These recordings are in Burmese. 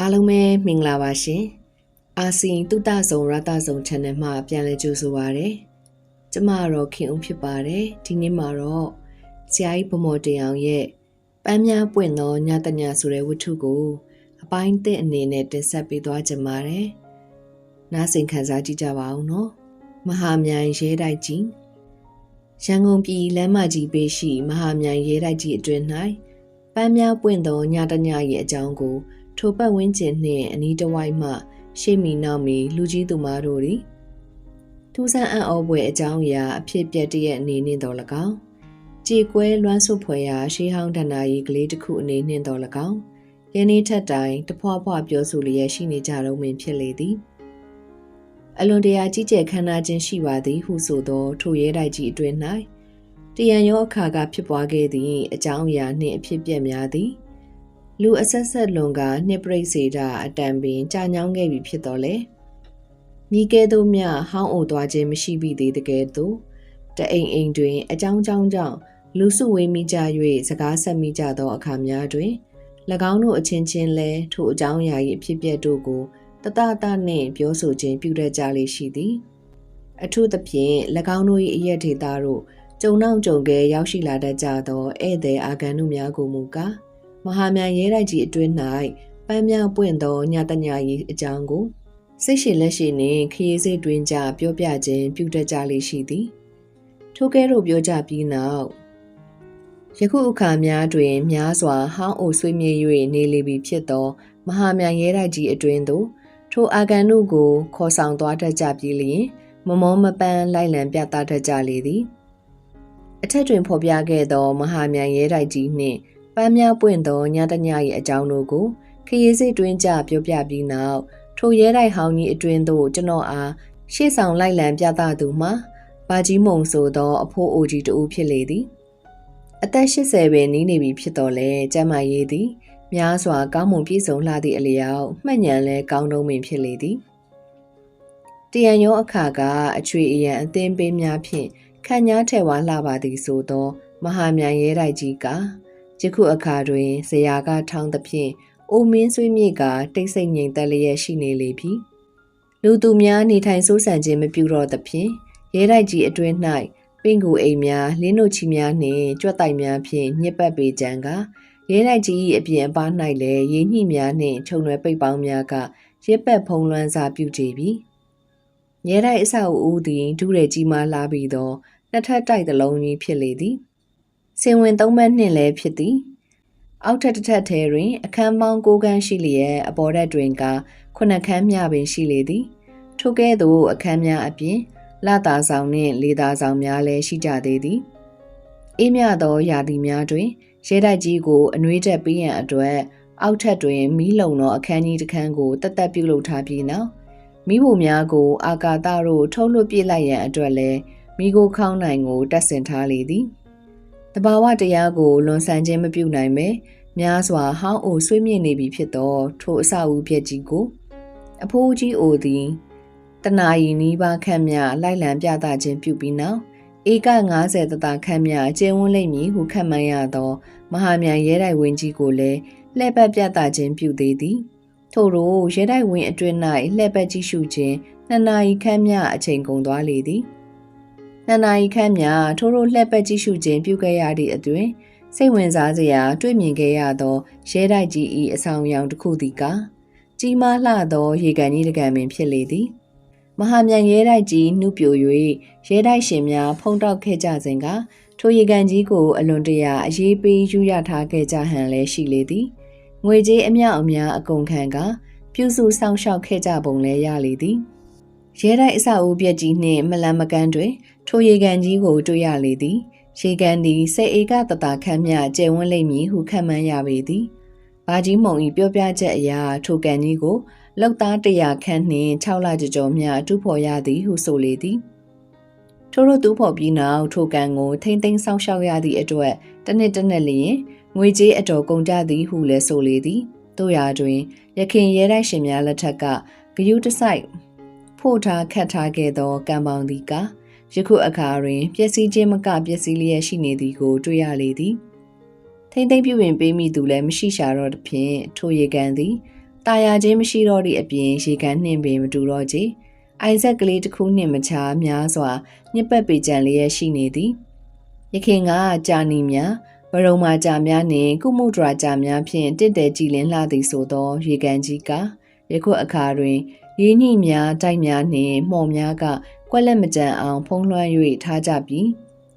အားလုံးပဲမင်္ဂလာပါရှင်အာစီတုတဆုံရတဆုံ channel မှာပြန်လည်ကြိုဆိုပါရစေကျမတော့ခင်ဦးဖြစ်ပါတယ်ဒီနေ့မှာတော့ဆရာကြီးဗမော်တင်အောင်ရဲ့ပန်းများပွင့်သောညတညဆိုတဲ့ဝတ္ထုကိုအပိုင်းသစ်အနေနဲ့တင်ဆက်ပေးသွားကြပါတယ်နားဆင်ခံစားကြည့်ကြပါအောင်နော်မဟာမြိုင်ရဲတိုက်ကြီးရန်ကုန်ပြည်လမ်းမကြီးဘေးရှိမဟာမြိုင်ရဲတိုက်ကြီးအတွင်း၌ပန်းများပွင့်သောညတညရဲ့အကြောင်းကို ထိုပတ်ဝန်းကျင်နှင့်အနီးတစ်ဝိုက်မှ ရှေ့မီနောက်မီလူကြီးသူမတို့သည်ထူးဆန်းအံ့ဩဖွယ်အကြောင်းအရာအဖြစ်ပြက်တည်းရဲ့အနေနဲ့တော်၎င်းကြေကွဲလွမ်းဆွဖွယ်ရာရှေးဟောင်းဒဏ္ဍာရီကလေးတစ်ခုအနေနဲ့တော်၎င်းယနေ့ထက်တိုင်တဖွာဖွာပြောဆိုလျက်ရှိနေကြတော့မင်းဖြစ်လေသည်အလွန်တရာကြီးကျယ်ခမ်းနားခြင်းရှိပါသည်ဟုဆိုသော ထိုရဲတိုက်ကြီးအတွင်း၌တရံရောအခါကဖြစ်ပွားခဲ့သည့်အကြောင်းအရာနှင့်အဖြစ်ပြက်များသည် လူအဆက်ဆက်လွန်ကနှစ်ပရိစေတာအတန်ပင်ကြာညောင်းခဲ့ပြီဖြစ်တော်လေမိကဲသို့မြဟောင်းအိုသွားခြင်းမရှိပြီသေးတကယ်သို့တအိမ်အိမ်တွင် အကြောင်းကြောင်းကြောင့်လူစုဝေးမိကြ၍စကားဆက်မိကြသောအခါများတွင်၎င်းတို့အချင်းချင်းလဲထိုအကြောင်းအရာ၏အဖြစ်ပြက်တို့ကိုတတတနှင့်ပြောဆိုခြင်းပြုတတ်ကြလေရှိသည် အထူးသဖြင့်၎င်းတို့၏အရက်ဒေတာတို့ကြုံနောက်ကြုံကဲရောက်ရှိလာတတ်ကြသောဧည့်သည်အာဂန်တို့များကိုမူကား မဟာမြန်ရဲတိုက်ကြီးအတွင်း၌ပန်းများပွင့်သောညတညကြီးအကြောင်းကိုစိတ်ရှိလက်ရှိနှင့်ခရီးစိတ်တွင်ကြပြောပြခြင်းပြုတတ်ကြလေရှိသည်ထိုကဲ့သို့ပြောကြပြီးနောက်ယခုအခါများတွင်များစွာဟောင်းအိုဆွေးမြေ့၍နေလေပြီဖြစ်သော မဟာမြန်ရဲတိုက်ကြီးအတွင်းသို့ထိုအာဂန်တို့ကိုခေါ်ဆောင်သွားတတ်ကြပြီးလျင်မမောမပန်းလိုက်လံပြသတတ်ကြလေသည်အထက်တွင်ဖော်ပြခဲ့သော မဟာမြန်ရဲတိုက်ကြီးနှင့် ပန်းများပွင့်သောညတည၏အကြောင်းတို့ကိုခရီးစိတ်တွင်ကြပြောပြပြီးနောက်ထိုရဲတိုက်ဟောင်းကြီးအတွင်သို့ကျွန်တော်အားရှေ့ဆောင်လိုက်လံပြသသူမှာဘာကြီးမုံဆိုသောအဖိုးအိုကြီးတူဖြစ်လေသည်အသက်80ပဲနီးနေပြီဖြစ်တော်လဲကျမ်းမာရေးသည်များစွာကောင်းမွန်ပြည့်စုံလှသည့်အလျောက်မှတ်ဉဏ်လဲကောင်းတုံးပင်ဖြစ်လေသည်တရံရောအခါကအချွေအရန်အသင်းပေးများဖြင့်ခန့်ညားထဲဝါလှပါသည်ဆိုသော မဟာမြန်ရဲတိုက်ကြီးက ယခုအခါတွင်ဇရာကထောင်းသဖြင့်အိုမင်းဆွေးမြေကတိတ်ဆိတ်ငြိမ်သက်လျက်ရှိနေလေပြီလူသူများနေထိုင်စိုးစံခြင်းမပြုတော့သဖြင့်ရဲတိုက်ကြီးအတွင်း၌ပင်ကူအိမ်များလင်းတို့ချီများနှင့်ကြွက်တိုက်များဖြင့်ညစ်ပတ်ပေကြံကရဲတိုက်ကြီး၏အပြင်အပား၌လည်းရင်းညှိများနှင့်ခြုံရွယ်ပိတ်ပေါင်းများကရစ်ပတ်ဖုံးလွှမ်းစာပြုကြပြီရဲတိုက်အဆောက်အဦသည်ဒုရဲကြီးမှလာပြီးသောနှစ်ထပ်တိုက်သလုံးကြီးဖြစ်လေသည် စင်ဝင်သုံးဘက်နှင့်လည်းဖြစ်သည်အောက်ထပ်တစ်ထပ်ထဲတွင် အခန်းပေါင်း၉ခန်းရှိလျက်အပေါ်ထပ်တွင်ကခုနှစ်ခန်းမျှပင်ရှိလေသည်ထိုကဲ့သို့အခန်းများအပြင်လာတာဆောင်နှင့်လေတာဆောင်များလည်းရှိကြသေးသည်အေးမြသောရာသီများတွင်ရဲတိုက်ကြီးကိုအနှွေးတက်ပေးရန်အတွက်အောက်ထပ်တွင်မီးလုံသောအခန်းကြီးတစ်ခန်းကိုတသက်ပြုလုပ်ထားပြီးနောက်မိဖို့များကိုအာကာသတို့ထုတ်လွှတ်ပြလိုက်ရန်အတွက်လည်းမိကိုခေါင်းနိုင်ကိုတက်ဆင်ထားလေသည် တဘာဝတရားကိုလွန်ဆန်ခြင်းမပြုနိုင်ပဲများစွာဟောင်းအိုဆွေးမြေ့နေပြီဖြစ်သောထိုအဆောက်အဦပြက်ကြီးကိုအဖိုးကြီးအိုသည်တနာရီနီးပါးခန့်မြလိုက်လံပြသခြင်းပြုပြီးနောက်ဧက90တတခန့်မြကျင်းဝန်းလိမ့်မည်ဟုခန့်မှန်းရသော မဟာမြန်ရဲတိုက်ဝင်းကြီးကိုလည်းလှည့်ပတ်ပြသခြင်းပြုသေးသည်ထို့သောရဲတိုက်ဝင်းအတွင်း၌လှည့်ပတ်ကြည့်ရှုခြင်းနှစ်နာရီခန့်မြအချိန်ကုန်သွားလေသည် နှစ်နာရီခန့်မြထိုးထိုးလှည့်ပတ်ကြည့်ရှုခြင်းပြုခဲ့ရသည့်အတွင်စိတ်ဝင်စားစရာတွေ့မြင်ခဲ့ရသောရဲတိုက်ကြီး၏အဆောင်ရောင်တစ်ခုသည်ကကြီးမားလှသောရေကန်ကြီးတစ်ကန်ပင်ဖြစ်လေသည်မဟာမြန်ရဲတိုက်ကြီးနှုပြို၍ရဲတိုက်ရှင်များဖုံးတောက်ခဲ့ကြစဉ်ကထိုရေကန်ကြီးကိုအလွန်တရာအရေးပေးယူရထားခဲ့ကြဟန်လည်းရှိလေသည်ငွေကြေးအမြောက်အများအကုန်ခံကပြုစုဆောင်ရှောက်ခဲ့ကြပုံလည်းရလေသည် ရဲတိုက်အဆောက်အဦပြက်ကြီးနှင့်မလန်မကန်းတွင် ထိုရေကန်ကြီးကိုတွေ့ရလေသည်ရေကန်သည်စေဧကတတခန့်မြကျယ်ဝန်းလိမ့်မည်ဟုခန့်မှန်းရပေသည်ဘာကြီးမုံ၏ပြောပြချက်အရထိုကန်ကြီးကိုလောက်သားတရာခန့်နှင့်6လကြကြောမြတူဖော်ရသည်ဟုဆိုလေသည်ထို့သောတူဖော်ပြီးနောက်ထိုကန်ကိုထိမ့်သိမ်းဆောင်ရှောက်ရသည့်အတွက်တစ်နှစ်တစ်နှစ်လျင်ငွေကြေးအတော်ကုန်ကြသည်ဟုလည်းဆိုလေသည်တို့ရာတွင် ရခင်ရဲတိုက်ရှင်များလက်ထက်ကဂယုတဆိုင် ဖို့ထားခတ်ထားခဲ့သောကံပေါင်းသည်ကယခုအခါတွင်ပျက်စီးခြင်းမကပျက်စီးလျက်ရှိနေသည်ကို တွေ့ရလေသည်ထိမ့်သိမ့်ပြုပင်ပေးမိသူလည်းမရှိရှာတော့သဖြင့်ထိုရေကန်သည်တာယာချင်းမရှိတော့သည့်အပြင်ရေကန်နှင့်ပင်မတူတော့ကြ။အိုင်ဇက်ကလေးတစ်ခုနှင့်မချာများစွာညစ်ပတ်ပေကြံလျက်ရှိနေသည်။ရခင်ကကြာနီများဘရုံမာကြာများနှင့်ကုမှုဒရာကြာများဖြင့်တင့်တယ်ကြည်လင်းလာသည်ဆိုသော ရေကန်ကြီးကယခုအခါတွင် ရင်းနှီများတိုက်များနှင့်မှော်များကကွက်လက်မကြံအောင်ဖုံးလွှမ်း၍ထားကြပြီး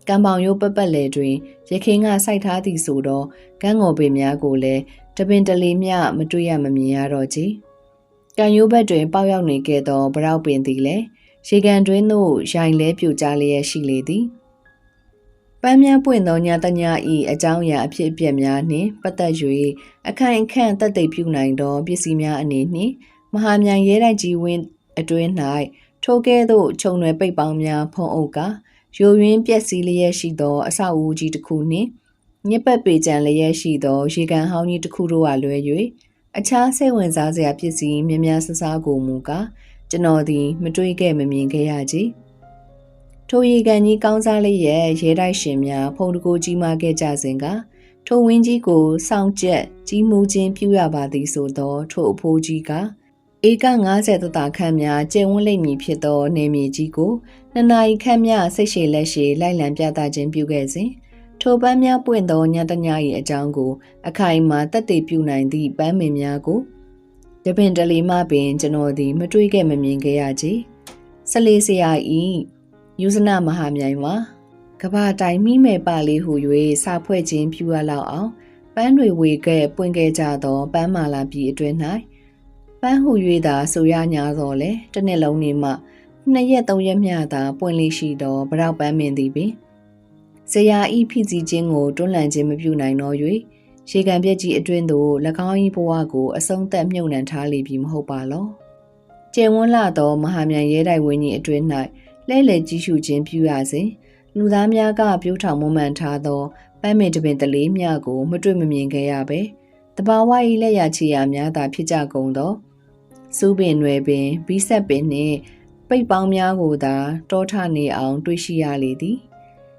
ကံပေါင်ရိုးပပတ်လေတွင်ရခင်ကစိုက်ထားသည်ဆိုတော့ကန်းငေါ်ပင်များကိုလည်းတပင်တလီမျှမတွေ့ရမမြင်ရတော့ကြ။ကံရိုးဘက်တွင်ပေါက်ရောက်နေခဲ့သောဗရောက်ပင်သည်လည်းရေကန်တွင်သို့ရိုင်လဲပြိုကျလျက်ရှိလေသည်။ပန်းများပွင့်သောညတညဤအကြောင်းအရာအဖြစ်အပျက်များနှင့်ပတ်သက်၍အခိုင်အခန့်သက်သေပြုနိုင်သောပစ္စည်းများအနေနှင့် မဟာမြိုင်ရဲတိုက်ကြီးဝင်းအတွင်း၌ထိုကဲ့သို့ခြုံရွယ်ပိတ်ပေါင်းများဖုံးအုပ်ကယိုယွင်းပြက်စီးလျက်ရှိသောအဆောက်အဦကြီးတစ်ခုနှင့်ညစ်ပတ်ပေကြံလျက်ရှိသောရေကန်ဟောင်းကြီးတစ်ခုတို့ကလွဲ၍အခြားစိတ်ဝင်စားစရာပစ္စည်းများများဆဆကိုမူကားကျွန်တော်သည်မတွေးခဲ့မမြင်ခဲ့ရကြ။ထိုရေကန်ကြီးကောင်းစားလေးရဲ့ရဲတိုက်ရှင်များဖုန်တကိုကြီးမားခဲ့ကြစဉ်ကထိုဝင်းကြီးကိုစောင့်ကြက်ကြီးမှုချင်းပြုရပါသည်ဆိုသောထိုအဖိုးကြီးက ဧက90တတခန့်များကျယ်ဝန်းလိမ့်မည်ဖြစ်သောနေမြေကြီးကိုနှစ်နာရီခန့်များဆိတ်ရှည်လက်ရှည်လိုက်လံပြသခြင်းပြုခဲ့စဉ်ထိုပန်းများပွင့်သောညတည၏အကြောင်းကို အခိုင်အမာတက်တည်ပြုနိုင်သည့်ပန်းမင်များကိုတပင်တလီမှပင်ကျွန်တော်သည်မတွေးခဲ့မမြင်ခဲ့ရကြ။ဆလေးစရာဤယူဇနမဟာမြိုင်မှာကဘာတိုင်မိမဲ့ပါလေးဟု၍စာဖွဲ့ခြင်းပြုရလောက်အောင်ပန်းတွေဝေခဲ့ပွင့်ခဲ့ကြသောပန်းမာလာပြည်အတွင်း၌ ပန်းဟု၍သာဆိုရညာသောလေတစ်နှစ်လုံးနေမှနှစ်ရက်သုံးရက်မျှသာပွင့်လေးရှိသောဗရောက်ပန်းမင်သည်ပင်ဇရာဤဖိစီခြင်းကိုတွန်းလှန်ခြင်းမပြုနိုင်တော့၍ရေကန်ပြက်ကြီးအတွင်းသို့၎င်း၏ဘဝကိုအဆုံးသက်မြုပ်နှံထားလိပြီမဟုတ်ပါလောကျယ်ဝန်းလာသောမဟာမြိုင်ရဲတိုက်ဝင်းကြီးအတွင်း၌လဲလှယ်ကြီးရှုခြင်းပြုရစဉ်လူသားများကပြိုးထောင်မမှန်ထားသောပန်းမင်တပင်တလေးများကိုမတွေ့မမြင်ခဲ့ရပဲတဘာဝ၏လက်ရချီရာများသာဖြစ်ကြကုန်သော စူးပင်တွေပင်ဘီးဆက်ပင်နှင့်ပိတ်ပေါင်းများကိုသာတောထနေအောင် တွေ့ရှိရလေသည်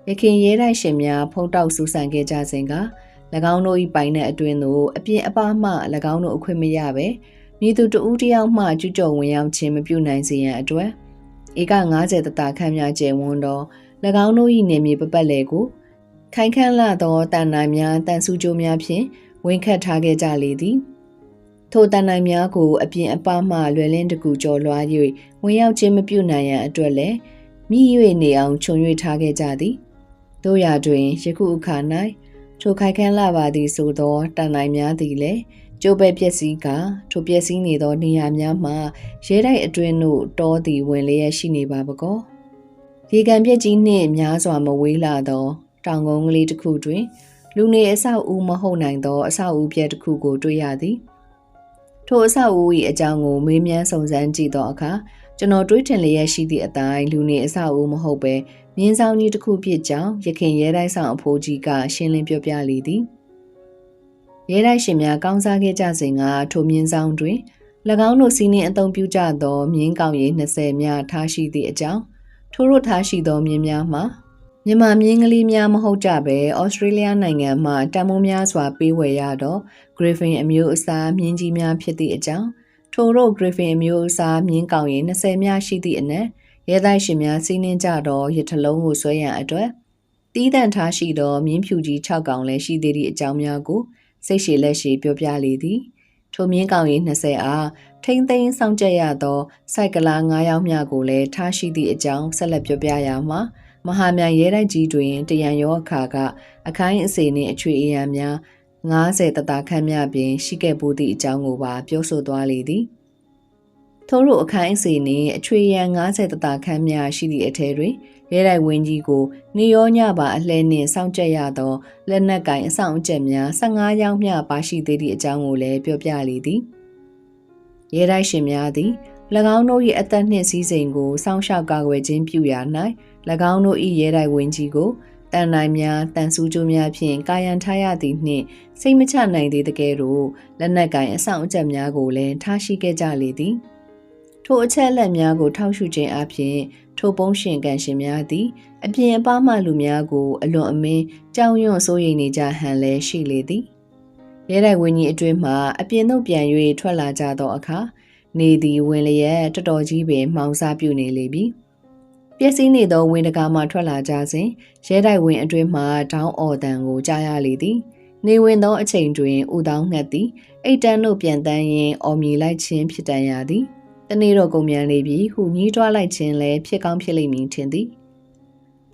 ရခင်ရဲတိုက်ရှင်များဖုံးတောက်ဆူဆန်ခဲ့ကြစဉ်က၎င်းတို့၏ပိုင်တဲ့အတွင်းသို့အပြင်အပမှ၎င်းတို့အခွင့်မရပဲမိသူတဦးတယောက်မှကျူးကျော်ဝင်ရောက်ခြင်းမပြုနိုင်စေရန်အတွက်ဧက90တတခန့်များကျယ်ဝန်းသော၎င်းတို့၏နေမြေပပတ်လေကိုခိုင်ခန့်လာသောတန်နိုင်များတန်ဆူကြိုးများဖြင့်ဝင်ခတ်ထားခဲ့ကြလေသည် ထိုတန်နိုင်များကိုအပြင်အပမှလွယ်လင်းတကူကျော်လွှား၍ဝင်ရောက်ခြင်းမပြုနိုင်ရန်အတွက်လည်းမိ၍နေအောင်ခြုံ၍ထားခဲ့ကြသည်တို့ရာတွင်ယခုအခါ၌ထိုခိုင်ခန့်လာပါသည်ဆိုသောတန်နိုင်များသည်လည်းကျိုးပဲပျက်စီးကထိုပျက်စီးနေသောနေရာများမှာရဲတိုက်အတွင်းသို့တောသည်ဝင်လျက်ရှိနေပါပကောရေကန်ပြက်ကြီးနှင့်များစွာမဝေးလာသော တောင်ကုန်းကလေးတစ်ခုတွင် လူနေအဆောက်အဦမဟုတ်နိုင်သောအဆောက်အဦပြက်တစ်ခုကိုတွေ့ရသည် ထိုအဆောက်အဦ၏အကြောင်းကိုမေးမြန်းစုံစမ်းကြည့်သောအခါကျွန်တော်တွေးထင်လျက်ရှိသည့်အတိုင်းလူနေအဆောက်အဦမဟုတ်ပဲမြင်းဆောင်ကြီးတစ်ခုဖြစ်ကြောင်းရခင်ရဲတိုက်ဆောင်အဖိုးကြီးကရှင်းလင်းပြောပြလေသည်ရဲတိုက်ရှင်များကောင်းစားခဲ့ကြစဉ်ကထိုမြင်းဆောင်တွင်၎င်းတို့စီးနှင်းအုံပြုကြသောမြင်းကောင်ရည်20များထားရှိသည့်အကြောင်းထို့တို့ထားရှိသောမြင်းများမှာ မြန်မာမြင်းကလေးများမဟုတ်ကြပဲဩစတြေးလျနိုင်ငံမှတန်မိုးများစွာပေးဝယ်ရသော Griffin အမျိုးအစားမြင်းကြီးများဖြစ်သည့်အကြောင်းထိုတို့ Griffin အမျိုးအစားမြင်းကောင်ရည်20များရှိသည့်အနက်ရဲတိုက်ရှင်များစီးနှင်းကြသောရထလုံးကိုဆွဲရန်အတွက်တီးတန့်ထားရှိသောမြင်းဖြူကြီး6ကောင်လည်းရှိသေးသည့်အကြောင်းများကိုစိတ်ရှည်လက်ရှည်ပြောပြလေသည်ထိုမြင်းကောင်ရည်20အားထိမ့်သိမ်းဆောင်ကြရသောစိုက်ကလာ9ယောက်မြကိုလည်းထားရှိသည့်အကြောင်းဆက်လက်ပြောပြရမှာ မဟာမြိုင်ရဲတိုက်ကြီးတွင်တရံရောအခါက အခိုင်အစေနှင့်အချွေအရံများ90တတခန့်မြပြင်ရှိခဲ့ဘူးသည့်အကြောင်းကိုပါပြောဆိုသွားလေသည်ထို့တို့အခိုင်အစေနှင့်အချွေရံ90တတခန့်မြရှိသည့်အထက်တွင်ရဲတိုက်ဝင်းကြီးကိုနေရောညပါအလှဲနှင့်စောင့်ကြရသောလက်နက်ကင်အဆောင်အကျက်များ15ရောင်းမျှပါရှိသေးသည့်အကြောင်းကိုလည်းပြောပြလေသည်ရဲတိုက်ရှင်များသည်၎င်းတို့၏အသက်နှင့်စည်းစိမ်ကိုစောင့်ရှောက်ကာကွယ်ခြင်းပြုရာ၌၎ င်းတို့၏ရဲတိုက်ဝင်းကြီးကိုတန်နိုင်များတန်ဆူးကြိုးများဖြင့်ကာယံထားရသည်နှင့်စိတ်မချနိုင်သေးတကယ်တော့လက်နက်ကင်အဆောင်အကျက်များကိုလည်းထားရှိခဲ့ကြလေသည်ထိုအချက်လက်များကိုထောက်ရှုခြင်းအပြင်ထိုပုံးရှင်ကန်ရှင်များသည်အပြင်အပမှလူများကိုအလွန်အမင်းကြောင်ရွံ့စိုးရိမ်နေကြဟန်လဲရှိလေသည်ရဲတိုက်ဝင်းကြီးအတွင်းမှအပြင်သို့ပြန်၍ထွက်လာကြသောအခါနေသည်ဝင်လျက်တော်တော်ကြီးပင်မှောင်စားပြုနေလေပြီ ပျက်စီးနေသောဝင်းတကာမှထွက်လာကြစဉ်ရဲတိုက်ဝင်းအတွင်းမှတောင်းအော်တန်ကိုကြားရလေသည်နေဝင်သောအချိန်တွင်ဥတောင်းငှက်သည်အိတ်တန်းတို့ပြန်တန်းရင်အော်မြည်လိုက်ခြင်းဖြစ်တန်ရသည်တနေ့တော့ကုန်မြန်လေပြီဟုညှိတွားလိုက်ခြင်းလည်းဖြစ်ကောင်းဖြစ်လိမ့်မည်ထင်သည်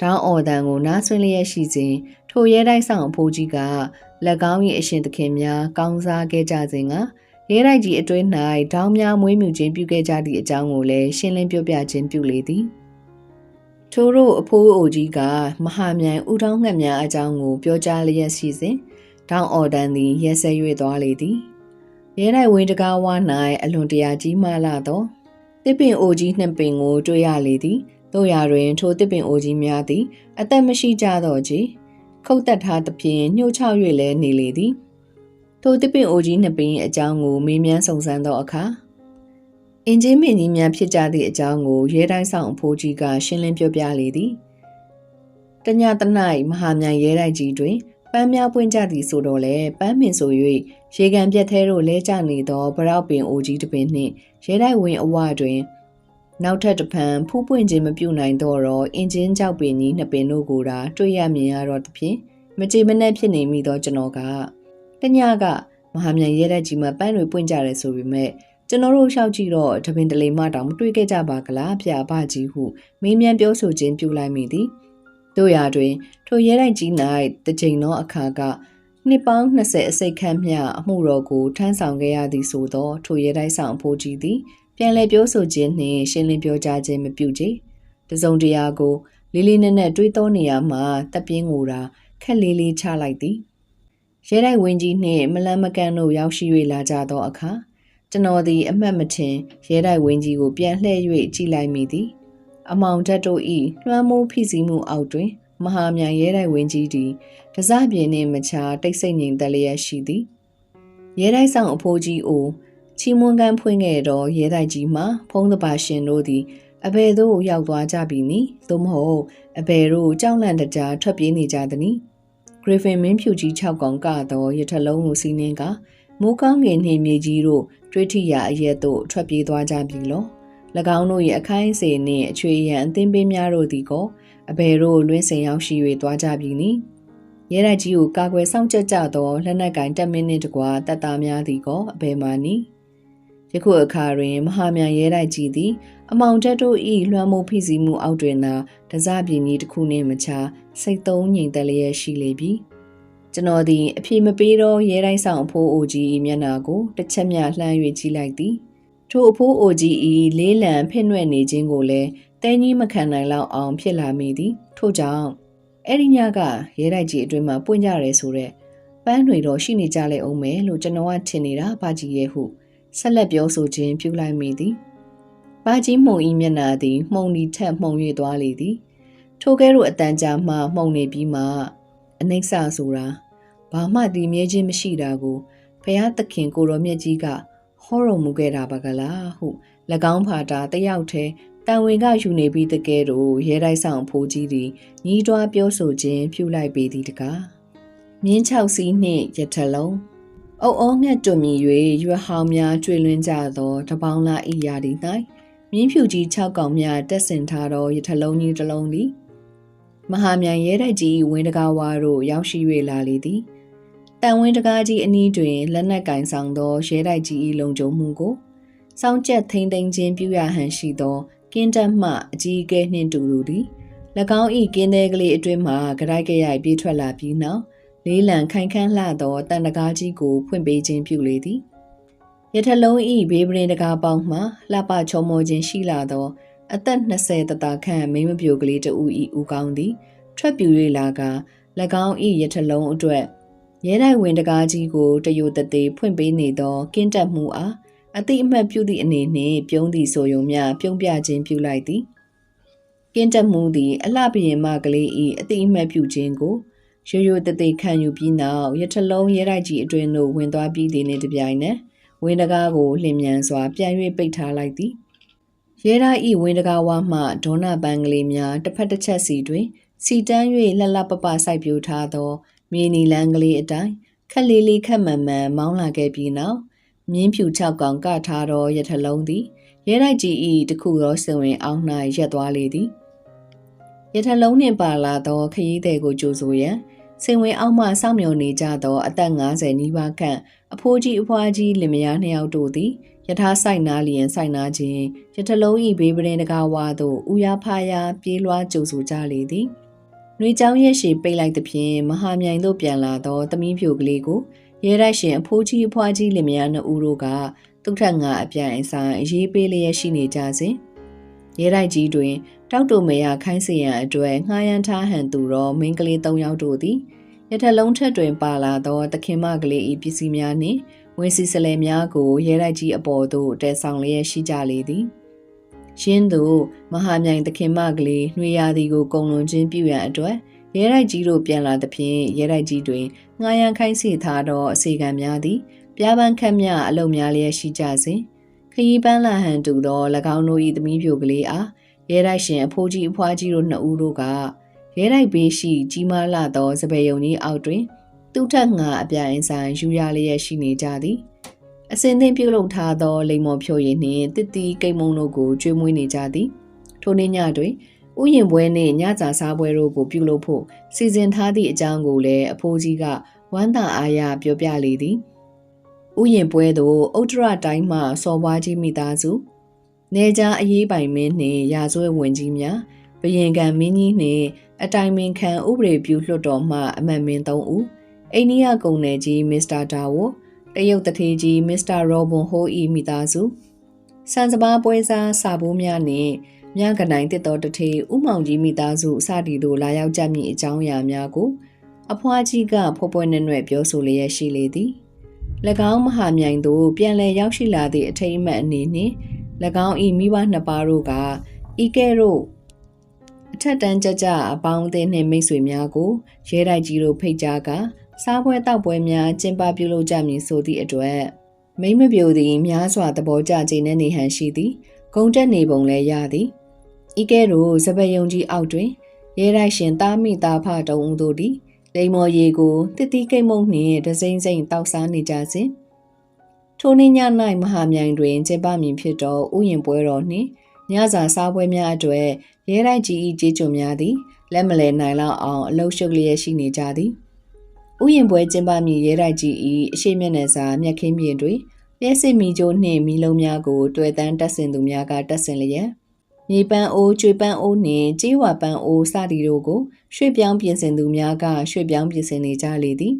တောင်းအော်တန်ကိုနားဆွင့်လျက်ရှိစဉ်ထိုရဲတိုက်ဆောင်အဖိုးကြီးကလက်ကောင်း၏အရှင်သခင်များကောင်းစားခဲ့ကြစဉ်ကရဲတိုက်ကြီးအတွင်း၌တောင်းများမွေးမြူခြင်းပြုခဲ့ကြသည့်အကြောင်းကိုလည်းရှင်းလင်းပြောပြခြင်းပြုလေသည် ထိုတို့အဖိုးအိုကြီးကမဟာမြိုင်ဥထောင်းငှက်များအကြောင်းကိုပြောကြားလျက်ရှိစဉ်တောင်းအော်တန်သည်ရဲဆဲ၍သွားလေသည်ရဲတိုက်ဝင်းတကားဝါ၌အလွန်တရာကြီးမားလာသောတစ်ပင်အိုကြီးနှစ်ပင်ကိုတွေ့ရလေသည်တို့ရာတွင် ထိုတစ်ပင်အိုကြီးများသည် အသက်မရှိကြတော့ကြီးခုတ်တက်ထားသဖြင့်ညှို့ချ၍လဲနေလေသည်ထိုတစ်ပင်အိုကြီးနှစ်ပင်အကြောင်းကိုမေးမြန်းစုံစမ်းသောအခါ အင်ဂျင်မင်းကြီးများဖြစ်ကြသည့်အကြောင်းကိုရဲတိုင်းဆောင်အဖိုးကြီးကရှင်းလင်းပြောပြလေသည်တညတ၌မဟာမြိုင်ရဲတိုက်ကြီးတွင်ပန်းများပွင့်ကြသည်ဆိုတော့လေပန်းပင်ဆို၍ရေကန်ပြက်သေးတို့လဲကျနေသောဗရောက်ပင်အိုကြီးတစ်ပင်နှင့်ရဲတိုက်ဝင်အဝတွင်နောက်ထပ်တစ်ဖန်ဖူးပွင့်ခြင်းမပြုနိုင်တော့တော့အင်ဂျင်ကြောက်ပင်ကြီးနှစ်ပင်တို့ကိုသာတွေ့ရမြင်ရတော့သဖြင့်မကြေမနက်ဖြစ်နေမိသောကျွန်တော်ကတညကမဟာမြန်ရဲတဲ့ကြီးမှာပန်းတွေပွင့်ကြတယ်ဆိုပေမဲ့ ကျွန်တော်တို့ရှောက်ကြည့်တော့တပင်တလေမှတောင်မတွေ့ခဲ့ကြပါကလားဖျာဘကြီးဟုမေးမြန်းပြောဆိုခြင်းပြုလိုက်မိသည်တို့ရာတွင်ထိုရဲတိုက်ကြီး၌တကြိမ်သောအခါကနှစ်ပေါင်း20အစိတ်ခန့်မျှအမှုတော်ကိုထမ်းဆောင်ခဲ့ရသည်ဆိုသောထိုရဲတိုက်ဆောင်ဖို့ကြီးသည်ပြန်လည်ပြောဆိုခြင်းနှင့်ရှင်းလင်းပြောကြားခြင်းမပြုကြ။တစုံတရာကိုလေးလေးနက်နက်တွေးတောနေရမှတပ်ပြင်းကိုတာခက်လေးလေးချလိုက်သည်။ရဲတိုက်ဝင်းကြီးနှင့်မလန်းမကန်းတို့ရောက်ရှိ၍လာကြသောအခါ ကျွန်တော်သည်အမှတ်မထင်ရဲတိုက်ဝင်းကြီးကိုပြန်လှည့်၍ကြည့်လိုက်မိသည်။အမောင်တက်တို့ဤလွှမ်းမိုးဖိစီးမှုအောက်တွင် မဟာမြိုင်ရဲတိုက်ဝင်းကြီးသည်တစပြင်းနှင့်မချာတိတ်ဆိတ်ငြိမ်သက်လျက်ရှိသည်။ရဲတိုက်ဆောင်အဖိုးကြီးအိုချီမွန်ကန်ဖွင့်ခဲ့တော့ရဲတိုက်ကြီးမှာဖုံးတပါရှင်တို့သည်အဘယ်သို့ရောက်သွားကြပြီနီသို့မဟုတ်အဘယ်တို့ကြောက်လန့်တကြားထွက်ပြေးနေကြသနည်းဂရစ်ဖင်မင်းဖြူကြီး6កောင်ကတော့ရထလုံးကိုစီးနှင်းကမိုးကောင်းငင်နှင့်မြေကြီးတို့တွေးထိရာအရက်တို့ထွက်ပြေးသွားကြပြီလော၎င်းတို့၏အခိုင်းအစေနှင့်အချွေရန်အသင်းပေးများတို့သည်ကောအဘယ်တို့လွင်းစင်ရောက်ရှိ၍သွားကြပြီနီရဲတိုက်ကြီးကိုကာကွယ်စောင့်ကြကြသောလက်နက်ကင်တပ်မင်းနှင့်တကွာတပ်သားများသည်ကောအဘယ်မှနီယခုအခါတွင်မဟာမြန်ရဲတိုက်ကြီးသည် အမောင်တက်တို့၏လွှမ်းမိုးဖိစီးမှုအောက်တွင်သာတစားပြင်းကြီးတစ်ခုနှင့်မချစိတ်သုံးငြိမ်သက်လျက်ရှိလေပြီ ကျွန်တော်သည်အပြေမပေးတော့ရဲတိုင်းဆောင်အဖိုးအိုကြီး၏မျက်နှာကိုတစ်ချက်မျှလှမ်း၍ကြည့်လိုက်သည်ထိုအဖိုးအိုကြီး၏လေးလံဖိနှွဲ့နေခြင်းကိုလည်းတဲကြီးမခံနိုင်လောက်အောင်ဖြစ်လာမိသည်ထို့ကြောင့်အဲ့ဒီညကရဲတိုက်ကြီးအတွင်းမှာပွင့်ကြရဲဆိုတဲ့ပန်းတွေတော့ရှိနေကြလေအောင်မယ်လို့ကျွန်တော်ကထင်နေတာပါကြီးရဲ့ဟုဆက်လက်ပြောဆိုခြင်းပြုလိုက်မိသည်။ဘာကြီးမှုံဤမျက်နာသည်မှုံဒီထက်မှုံ၍သွားလေသည်။ထိုကဲ့သို့အတန်ကြာမှမှုံနေပြီးမှအနိစ္စဆိုတာ ဘာမှတည်မြဲခြင်းမရှိတာကိုဖျားသခင်ကိုတော်မြတ်ကြီးကဟောတော်မူခဲ့တာပါကလားဟု၎င်းဖာတာတယောက်တည်းတန်ဝင်ကယူနေပြီးတကယ်တော့ရဲတိုက်ဆောင်ဖိုးကြီးသည်ညီးတွားပြောဆိုခြင်းပြုလိုက်ပေသည်တကားမြင်း၆စီးနှင့်ရထလုံးအုပ်အောငှက်တွမီ၍ရွက်ဟောင်းများကျွေလွင်းကြသောတပေါင်းလာဤရာဒီ၌မြင်းဖြူကြီး၆កောင်များတက်ဆင်ထားသောရထလုံးကြီးတစ်လုံးသည်မဟာမြိုင်ရဲတိုက်ကြီးဝင်းတကားဝါတို့ရောက်ရှိ၍လာလေသည်တ န်ဝင်းတကားကြီးအနီးတွင်လက်နက်ကင်ဆောင်သောရဲတိုက်ကြီး၏လုံခြုံမှုကိုစောင့်ကြက်ထိမ့်သိမ်းခြင်းပြုရဟန်ရှိသောကင်းတက်မှအကြီးအကဲနှင့်တူလူသည်၎င်း၏ကင်းသေးကလေးအတွင်းမှကြိုက်ကြရိုက်ပြေးထွက်လာပြီးနောက်လေးလံခိုင်ခန့်လှသောတန်တကားကြီးကိုဖွင့်ပေးခြင်းပြုလေသည်ရထလုံးဤဘေးပရင်တကားပေါင်းမှလှပချုံမောခြင်းရှိလာသော အသက်20တတခန့်မိမပြိုကလေးတဦးဤဦးကောင်းသည် ထွက်ပြူ၍လာက၎င်းဤရထလုံးအတွက် ရဲတိုက်ဝင်တကားကြီးကိုတယိုတသေးဖွင့်ပေးနေသောကင်းတက်မှုအားအတိအမှတ်ပြုသည့်အနေနှင့်ပြုံးသည့်ဆိုယုံများပြုံးပြခြင်းပြုလိုက်သည်ကင်းတက်မှုသည် အလှပရင်မကလေးဤအတိအမှတ်ပြုခြင်းကိုရိုးရိုးတသိခံယူပြီးနောက်ရထလုံးရဲတိုက်ကြီးအတွင်သို့ဝင်သွားပြီးသည်နှင့်တပြိုင်နက်ဝင်းတကားကိုလျင်မြန်စွာပြန်၍ပိတ်ထားလိုက်သည်ရဲတိုက်ဤဝင်းတကားဝါမှဒေါနာပန်းကလေးများတစ်ဖက်တစ်ချက်စီတွင်စီတန်း၍လှလှပပစိုက်ပြိုထားသော မြေနီလန်းကလေးအတိုင်းခက်လေးလေးခက်မှန်မှန်မောင်းလာခဲ့ပြီးနောက်မြင်းဖြူ၆ကောင်ကထားသောရထလုံးသည်ရဲတိုက်ကြီးဤတခုသောစင်ဝင်အောင်း၌ရက်သွားလေသည်ရထလုံးနှင့်ပါလာသောခရီးသည်ကိုကြိုဆိုရန်စင်ဝင်အောက်မှစောင့်မျှော်နေကြသောအသက်50နီးပါးခန့်အဖိုးကြီးအဖွားကြီးလင်မယားနှစ်ယောက်တို့သည်ယထာဆိုင်နာလျင်ဆိုင်နာခြင်းရထလုံးဤဘေးပရင်တကားဝါသို့ဥရဖာယာပြေးလွှားကြိုဆိုကြလေသည်။ နှွေချောင်းရဲ့ရှည်ပိတ်လိုက်သဖြင့်မဟာမြိုင်သို့ပြန်လာသောသမီးဖြိုကလေးကိုရဲတိုက်ရှင်အဖိုးကြီးအဖွားကြီးလင်မယားနှစ်ဦးတို့ကသူထက်ငါအပြန်အဆိုင်ရေးပေးလျက်ရှိနေကြစဉ်ရဲတိုက်ကြီးတွင် တောက်တုမရခိုင်းစီရန်အတွက်ငှားရမ်းထားဟန်သူသောမိန်းကလေး၃ယောက်တို့သည်ရထလုံးထက်တွင်ပါလာသောတခင်မကလေး၏ပစ္စည်းများနှင့်ဝင်းစီစလဲများကိုရဲတိုက်ကြီးအပေါ်သို့တဲဆောင်လျက်ရှိကြလေသည် ရင်းသူမဟာမြိုင်တခင်မကလေးနှွေရသည်ကိုကုံလွန်ခြင်းပြုရန်အတွက်ရဲတိုက်ကြီးတို့ပြန်လာသဖြင့်ရဲတိုက်ကြီးတွင်ငှားရန်ခိုင်းစီထားသောအစီကံများသည်ပြားပန်းခက်မြအလုံများလျက်ရှိကြစဉ်ခရီးပန်းလာဟန်တူသော၎င်းတို့၏သမီးပြိုကလေးအားရဲတိုက်ရှင်အဖိုးကြီးအဖွားကြီးတို့နှစ်ဦးတို့ကရဲတိုက်ဘေးရှိကြီးမားလာသောစပယ်ယုံကြီးအောက်တွင်သူ့ထက်ငါအပြိုင်ဆိုင်ယူရလျက်ရှိနေကြသည် အစင်သင်ပြုတ်လုပ်ထားသောလိမ္မော်ဖြိုရည်နှင့်တစ်တီကိတ်မုံတို့ကိုကျွေးမွေးနေကြသည်ထိုနေ့ညတွင်ဥယျင်ပွဲနှင့်ညစာစားပွဲတို့ကိုပြုလုပ်ဖို့စီစဉ်ထားသည့်အကြောင်းကိုလည်းအဖိုးကြီးကဝမ်းသာအားရပြောပြလေသည်ဥယျင်ပွဲသို့ဥတ္တရတိုင်းမှစော်ဘွားကြီးမိသားစုနေကြားအရေးပိုင်မင်းနှင့်ရာဇဝဲဝင်ကြီးများဘယင်ကံမင်းကြီးနှင့်အတိုင်ပင်ခံဥပဒေပြုလွှတ်တော်မှအမတ်မင်း၃ဦးအိန္ဒိယကုန်နယ်ကြီးမစ္စတာဒါဝို တရုတ်တထေးကြီးမစ္စတာရောဘွန်ဟိုးဤမိသားစုစံစပါးပွဲစားစာဘိုးများနှင့်မြကနိုင်တစ်တော်တထေးဥမောင်ကြီးမိသားစုစသည်တို့လာရောက်ကြမည့်အကြောင်းအရာများကို အဖွားကြီးကဖော်ပွဲနဲ့နှဲ့ပြောဆိုလျက်ရှိလေသည်၎င်းမဟာမြိုင်သို့ပြန်လည်ရောက်ရှိလာသည့်အထိတ်အမှတ်အနေနှင့်၎င်း၏မိဘနှစ်ပါးတို့ကဤကဲ့သို့အထက်တန်းကြကြအပေါင်းအသင်းနှင့်မိတ်ဆွေများကိုရဲတိုက်ကြီးတို့ဖိတ်ကြားက စားပွဲတောက်ပွဲများကျင်းပပြုလုပ်ကြမည်ဆိုသည့်အတွက်မိမပြိုသည်များစွာသဘောကျခြင်းနဲ့နေဟန်ရှိသည်ဂုံတက်နေပုံလည်းရသည်ဤကဲ့သို့စပယ်ယုံကြီးအောက်တွင်ရဲတိုက်ရှင်သားမိသားဖတုံဦးတို့သည်လိမ္မော်ရီကိုတစ်တီးကိတ်မုံနှင့်ဒစိမ့်စိမ့်တောက်စားနေကြစဉ်ထိုနေ့ည၌မဟာမြိုင်တွင်ကျင်းပမည်ဖြစ်သောဥယျင်ပွဲတော်နှင့်ညစာစားပွဲများအတွေ့ရဲတိုက်ကြီး၏ကြေးကျွန်များသည်လက်မလဲနိုင်လောက်အောင်အလုရှုပ်လျက်ရှိနေကြသည် ဥယျင်ပွဲကျင်းပမည်ရဲတိုက်ကြီး၏အရှိမျက်နှာစာမြက်ခင်းပြင်တွင်လျှက်စစ်မီကြိုးနှင့်မီလုံးများကိုတွေ့တန်းတက်ဆင်သူများကတက်ဆင်လျက်မြေပန်းအိုးကျွေပန်းအိုးနှင့်ကြေးဝါပန်းအိုးစသည်တို့ကိုရွှေ့ပြောင်းပြင်ဆင်သူများကရွှေ့ပြောင်းပြင်ဆင်နေကြလေသည်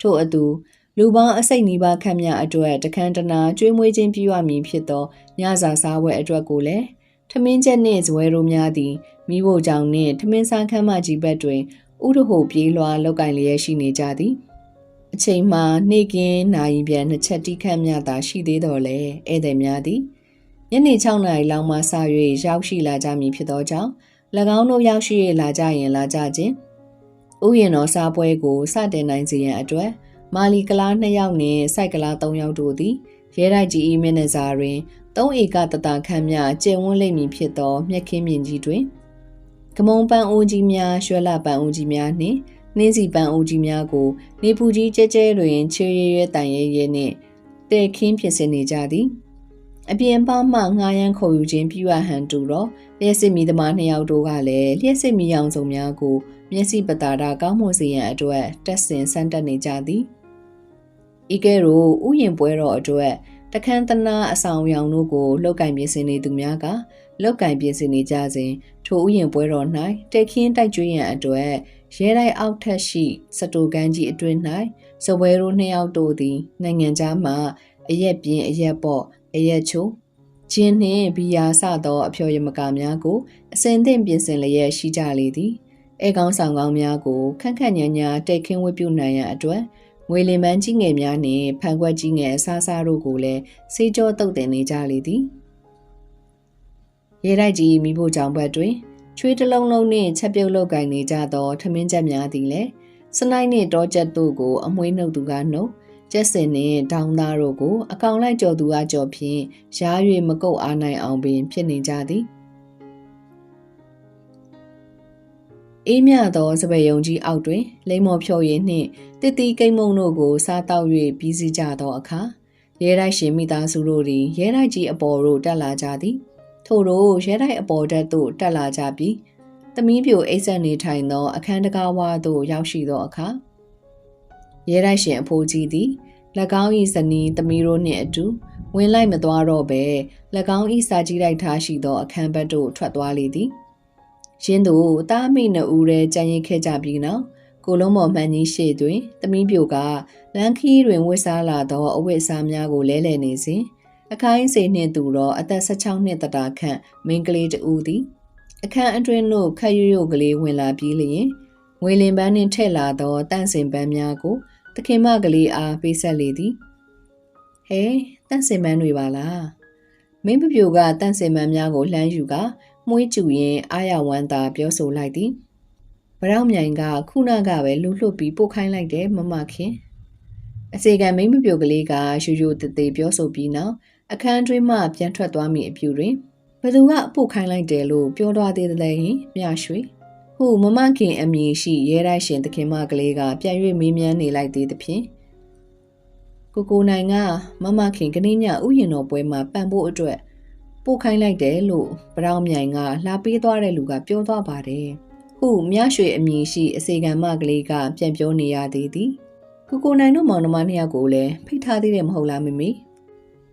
ထို့အတူလူပေါင်းအစိတ်နီးပါးခန့်များအတွက်တခန်းတနာကျွေးမွေးခြင်းပြုရမည်ဖြစ်သောညစာစားပွဲအတွက်ကိုလည်းထမင်းချက်နှင့်ဇွဲတို့များသည်မိဖို့ကြောင့်နှင့်ထမင်းစားခန်းမကြီးဘက်တွင် ဥဒဟုပြေးလွှာလောက်ကင်လျက်ရှိနေကြသည်အချိန်မှာနေကင်းနိုင်ပြန်နှစ်ချက်တိခတ်မြတာရှိသေးတော်လဲဧည့်သည်များသည်ညနေ6နာရီလောက်မှစ၍ရောက်ရှိလာကြမည်ဖြစ်သောကြောင့်၎င်းတို့ရောက်ရှိလာကြရင်လာကြခြင်းဥယျာဉ်တော်စားပွဲကိုစတင်နိုင်စေရန်အတွက်မာလီကလား2ယောက်နှင့်စိုက်ကလား3ယောက်တို့သည်ရဲတိုက်ကြီး၏မျက်နှာစာတွင်3ဧကတတခန့်မြကျယ်ဝန်းလိမ့်မည်ဖြစ်သောမြက်ခင်းမြင့်ကြီးတွင် ကမုံပန်းအိုးကြီးများရွှဲလပန်းအိုးကြီးများနှင့်နှင်းစီပန်းအိုးကြီးများကို နေပူကြီးကျဲကျဲတွင်ချေရဲရဲတန်ရဲရဲနှင့်တဲခင်းဖြစ်စင်နေကြသည်အပြင်ပမှငှားရမ်းခုံယူခြင်းပြုအပ်ဟန်တူတော့လျှက်စစ်မီသမားနှစ်ယောက်တို့ကလည်းလျှက်စစ်မီရောင်စုံများကိုမျက်စိပတာတာကောင်းမွန်စေရန်အတွက်တက်ဆင်ဆန်းတက်နေကြသည်ဤကဲ့သို့ဥယျင်ပွဲတော်အတွက်တခန်းတနာအဆောင်ရောင်တို့ကိုလောက်ကင်ပြင်ဆင်နေသူများက လောက်ကင်ပြင်ဆင်နေကြစဉ်ထိုဥယျင်ပွဲတော်၌တက်ခင်းတိုက်ကျွေးရန်အတွက်ရဲတိုက်အောက်ထက်ရှိစတိုကန်းကြီးအတွင်း၌စပွဲတို့နှစ်ယောက်တို့သည်နိုင်ငံသားမှအရက်ပြင်းအရက်ပေါ့အရက်ချိုဂျင်းနှင့်ဘီယာစသောအဖျော်ရမကာများကိုအစင်သင့်ပြင်ဆင်လျက်ရှိကြလေသည်အဲကောင်းဆောင်ကောင်းများကိုခန့်ခန့်ညာညာတိတ်ခင်းဝတ်ပြုနိုင်ရန်အတွက်ငွေလင်ပန်းကြီးငယ်များနှင့်ဖန်ခွက်ကြီးငယ်အစားစားတို့ကိုလည်းစေးကြောတုတ်တင်နေကြလေသည် ရဲတိုက်ကြီးမိဖို့ကြောင့်ဘက်တွင်ချွေးတလုံးလုံးနှင့်ချက်ပြုတ်လောက်ကင်နေကြသောထမင်းချက်များသည်လည်းစနိုက်နှင့်တောချက်တို့ကိုအမွှေးနှုတ်သူကနှုတ်ကျက်စင်နှင့်ဒေါင်းသားတို့ကိုအကောင်လိုက်ကြော်သူအကြော်ဖြင့်ရား၍မကုတ်အားနိုင်အောင်ပင်ဖြစ်နေကြသည်အေးမြသောစပယ်ယုံကြီးအောက်တွင် လိမ္မော်ဖြော်ရည်နှင့်တစ်တီကိမ့်မုံတို့ကိုစားတောက်၍ပြီးစီးကြသောအခါရဲတိုက်ရှင်မိသားစုတို့သည်ရဲတိုက်ကြီးအပေါ်သို့တက်လာကြသည် ထို့သောရဲတိုက်အပေါ်တက်သို့တက်လာကြပြီးသမီးပြိုအိတ်ဆက်နေထိုင်သော အခန်းတကားဝါသို့ရောက်ရှိသောအခါရဲတိုက်ရှင်အဖိုးကြီးသည်၎င်း၏ဇနီးသမီးတို့နှင့်အတူဝင်လိုက်မသွားတော့ဘဲ၎င်း၏စာကြည့်လိုက်ထားရှိသော အခန်းဘက်သို့ထွက်သွားလေသည်ရင်းသူတားမိနှစ်ဦးရဲကြံရင်ခဲ့ကြပြီးနောက်ကိုလုံးမော်မှန်ကြီးရှေ့တွင် သမီးပြိုကလန်ခီးတွင်ဝတ်စားလာသောအဝတ်အစားများကိုလဲလှယ်နေစဉ် အခိုင်းစေနှင့်သူတော့အသက်16နှစ်တတာခန့်မိန်းကလေးတဦးသည်အခန်းအတွင်းသို့ခက်ရွရွကလေးဝင်လာပြီးလျင်ငွေလင်ပန်းနှင့်ထည့်လာသောတန့်စင်ပန်းများကိုသခင်မကလေးအားပေးဆက်လေသည်ဟဲတန့်စင်ပန်းတွေပါလားမင်းပပြိုကတန့်စင်ပန်းများကိုလှမ်းယူကမွေးကျူရင်အာရဝမ်းသာပြောဆိုလိုက်သည်ဗရောက်မြိုင်ကခုနကပဲလူလှုပ်ပြီးပို့ခိုင်းလိုက်တယ်မမခင်အစီကံမိမပြိုကလေးကယူယူတသေးပြောဆိုပြီးနောက် အခန်းတွင်းမှပြန်ထွက်သွားမိအပြူတွင်ဘသူကအပို့ခိုင်းလိုက်တယ်လို့ပြောသွားသေးတယ်ဟင်မြရွှေဟုမမခင်အမည်ရှိရဲတိုက်ရှင်သခင်မကလေးကပြန်၍မေးမြန်းနေလိုက်သေးသဖြင့်ကိုကိုနိုင်ကမမခင်ကနေညဥယျာဉ်တော်ပွဲမှာပန်ဖို့အတွက်ပို့ခိုင်းလိုက်တယ်လို့ဗရောင်းမြိုင်ကလာပေးသွားတဲ့လူကပြောသွားပါတယ်ဟုမြရွှေအမည်ရှိအစီကံမကလေးကပြန်ပြောနေရသေးသည်ကိုကိုနိုင်တို့မောင်နှမနှစ်ယောက်ကိုလည်းဖိတ်ထားသေးတယ်မဟုတ်လားမမေ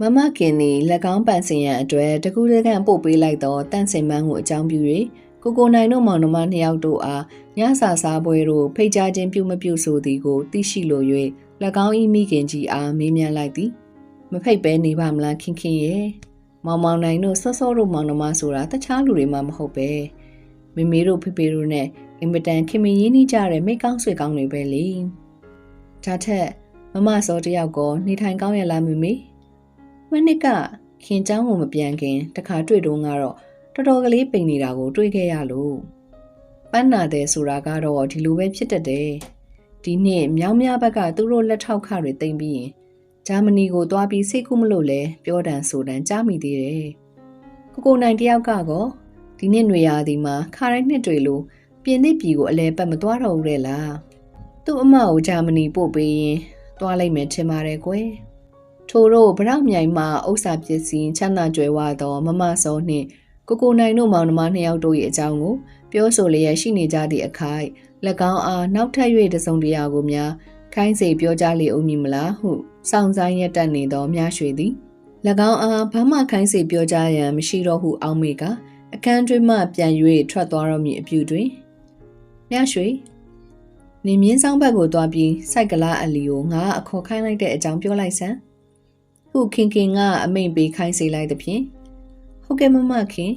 မမခင်သည်လက်ကောင်းပန်စင်ရန်အတွက်တကူးတကန်ပို့ပေးလိုက်သောတန့်စင်မန်းကိုအကြောင်းပြု၍ကိုကိုနိုင်တို့မောင်နှမနှစ်ယောက်တို့အားညစာစားပွဲတို့ဖိတ်ကြားခြင်းပြုမပြုဆိုသည်ကိုသိရှိလို၍၎င်း၏မိခင်ကြီးအားမေးမြန်းလိုက်သည်မဖိတ်ပဲနေပါမလားခင်ခင်ရဲ့မောင်မောင်နိုင်တို့စောစောတို့မောင်နှမဆိုတာတခြားလူတွေမှမဟုတ်ပဲမိမိတို့ဖေဖေတို့နဲ့အင်မတန်ခင်မင်းရင်းနှီးကြတဲ့မိကောင်းဆွေကောင်းတွေပဲလေဒါထက်မမစောတယောက်ကောနေထိုင်ကောင်းရလားမိမိ မနစ်ကခင်เจ้าကိုမပြန်ခင်တခါတွေ့တော့ကတော့တော်တော်ကလေးပိန်နေတာကိုတွေ့ခဲ့ရလို့ပန်းနာတယ်ဆိုတာကတော့ဒီလိုပဲဖြစ်တတ်တယ်ဒီနှစ်မြောင်းများဘက်ကသူတို့လက်ထောက်ခတွေတင်ပြီးရင်ဂျာမနီကိုသွားပြီးစိတ်ကူးမလို့လဲပြောတန်ဆိုတန်ကြားမိသေးတယ်ကိုကိုနိုင်တယောက်ကကောဒီနှစ်ຫນွေရာသီမှာခါတိုင်းနှစ်တွေလိုပြင်သစ်ပြည်ကိုအလဲပတ်မသွားတော့ဘူးတဲ့လားသူ့အမကိုဂျာမနီပို့ပေးရင်သွားလိုက်မယ်ထင်ပါတယ်ကွယ် ထို့တော့ဗရောက်မြိုင်မှာဥစ္စာပစ္စည်းချမ်းသာကြွယ်ဝသောမမစောနှင့်ကိုကိုနိုင်တို့မောင်နှမနှစ်ယောက်တို့၏အကြောင်းကိုပြောဆိုလျက်ရှိနေကြသည့်အခိုက်၎င်းအားနောက်ထပ်၍တစုံတရာကိုများခိုင်းစေပြောကြားလေဦးမည်မလားဟုစောင့်ဆိုင်ရက်တက်နေသောမြရွှေသည်၎င်းအားဘာမှခိုင်းစေပြောကြားရန်မရှိတော့ဟုအောက်မေကအခန်းတွင်မှပြန်၍ထွက်သွားတော့မည်အပြုတွင်မြရွှေနေမြင်းဆောင်ဘက်ကိုသွားပြီးစိုက်ကလားအလီကိုငါအခေါ်ခိုင်းလိုက်တဲ့အကြောင်းပြောလိုက်စမ်း ဟုခင်ခင်ကအမိန်ပေးခိုင်းစေလိုက်သဖြင့်ဟုတ်ကဲ့မမခင်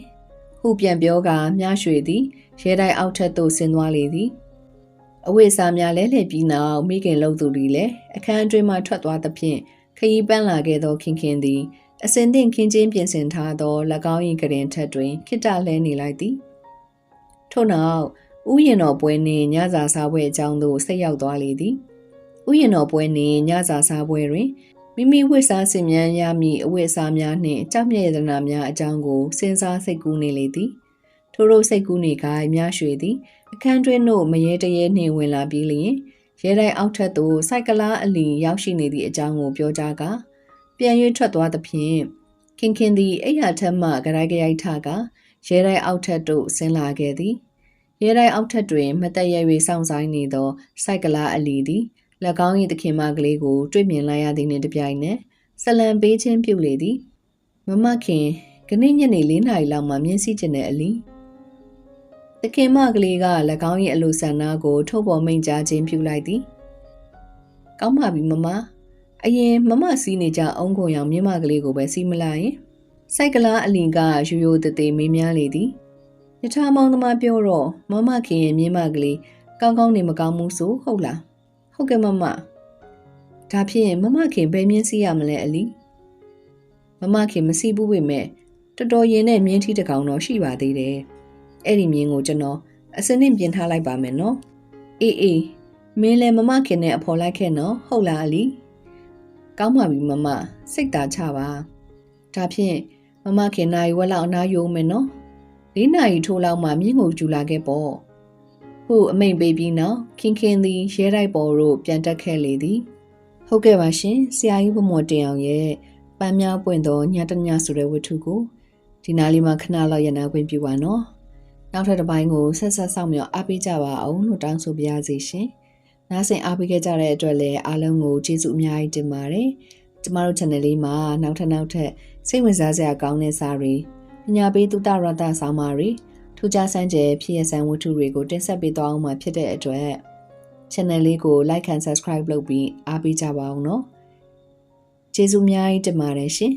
ဟုပြန်ပြောကမြရွှေသည်ရဲတိုက်အောက်ထက်သို့ဆင်းသွားလေသည်အဝိစာများလဲလှည့်ပြီးနောက်မိခင်လှုပ်သူသည်လည်းအခန်းအတွင်းမှထွက်သွားသဖြင့်ခရီးပန်းလာခဲ့သောခင်ခင်သည်အစင်သင့်ခင်းချင်းပြင်ဆင်ထားသော၎င်း၏ကရင်ထက်တွင်ခိတလဲနေလိုက်သည်ထို့နောက်ဥယျာဉ်တော်ပွဲနှင့်ညစာစားပွဲအကြောင်းသို့ဆက်ရောက်သွားလေသည်ဥယျာဉ်တော်ပွဲနှင့်ညစာစားပွဲတွင် မိမိဝိစားစင်မြန်းရမည့်အဝိစားများနှင့်ကြောက်မြေရတနာများအကြောင်းကိုစဉ်းစားစိတ်ကူးနေလေသည်ထို့သောစိတ်ကူးနေကမြရွှေသည်အခန်းတွင်းသို့မရေတရေနှင့်ဝင်လာပြီးလျင်ရဲတိုင်းအောက်ထက်သို့စိုက်ကလားအလီရောက်ရှိနေသည့်အကြောင်းကိုပြောကြားကပြန်၍ထွက်သွားသဖြင့်ခင်ခင်သည်အိယာထက်မှကြိုက်ကြိုက်ထကရဲတိုင်းအောက်ထက်သို့ဆင်းလာခဲ့သည်ရဲတိုင်းအောက်ထက်တွင်မတက်ရ၍စောင့်ဆိုင်နေသောစိုက်ကလားအလီသည်၎ င်း၏သခင်မကလေးကို တွေ့မြင်လိုက်ရသည်နှင့်တပြိုင်နက်ဆလံပေးခြင်းပြုလေသည်မမခင်ခဏညနေ၄နာရီလောက်မှမြင်းစည်းကျင်တဲ့အလီသခင်မကလေးက၎င်း၏အလိုဆန္ဒကို ထုတ်ပေါ်မိန့်ကြားခြင်းပြုလိုက်သည်ကောင်းပါပြီမမအရင်မမစီးနေကြအုံကုန်ရောင်မြင့်မကလေးကိုပဲစီးမလာရင်စိုက်ကလားအလင်ကရိုးရိုးတသေးမေးမြန်းလေသည်ယထာမောင်သမားပြောတော့မမခင်ရဲ့မြင့်မကလေးကောင်းကောင်းနေမကောင်းဘူးဆိုဟုတ်လား ဟုတ်ကဲ့မမဒါဖြင့်မမခင်ဘယ်မြင်းစီးရမလဲအလီမမခင်မစီးဘူးပေမဲ့တော်တော်ရင်နဲ့မြင်းထီးတကောင်တော့ရှိပါသေးတယ်အဲ့ဒီမြင်းကိုကျွန်တော်အစနစ်ပြင်ထားလိုက်ပါမယ်နော်အေးအေးမင်းလည်းမမခင်နဲ့အဖော်လိုက်ခဲ့နော်ဟုတ်လားအလီကောင်းပါပြီမမစိတ်သာချပါဒါဖြင့်မမခင်နိုင်ဝက်လောက်အနာယုံမယ်နော်လေးနာရီထိုးလောက်မှမြင်းကိုကျူလာခဲ့ပေါ့ ဟဟုအမိန်ပေးပြီးနောက်ခင်ခင်သည်ရဲတိုက်ပေါ်သို့ပြန်တက်ခဲ့လေသည်ဟုတ်ကဲ့ပါရှင်ဆရာကြီးဘမော်တင်အောင်ရဲ့ပန်းများပွင့်သောညတညဆိုတဲ့ဝတ္ထုကိုဒီနားလေးမှာခဏလောက်ရနာခွင့်ပြုပါနော်နောက်ထပ်တစ်ပိုင်းကိုဆက်ဆက်ဆောင်မြောက်အားပေးကြပါအောင်လို့တောင်းဆိုပါရစေရှင်နားဆင်အားပေးခဲ့ကြတဲ့အတွက်လည်းအားလုံးကိုကျေးဇူးအများကြီးတင်ပါတယ်ကျမတို့ channel လေးမှာနောက်ထပ်နောက်ထပ်စိတ်ဝင်စားစရာကောင်းတဲ့စာတွေပညာပေးသုတရတဆောင်းပါတွေ ထူးခြားဆန်းကျယ်ဖြစ်ရဆန်းဝတ္ထုတွေကိုတင်ဆက်ပေးသွားအောင်မှာဖြစ်တဲ့အတွက် channel လေးကို like and subscribe လုပ်ပြီးအားပေးကြပါအောင်နော်ကျေးဇူးအများကြီးတင်ပါတယ်ရှင်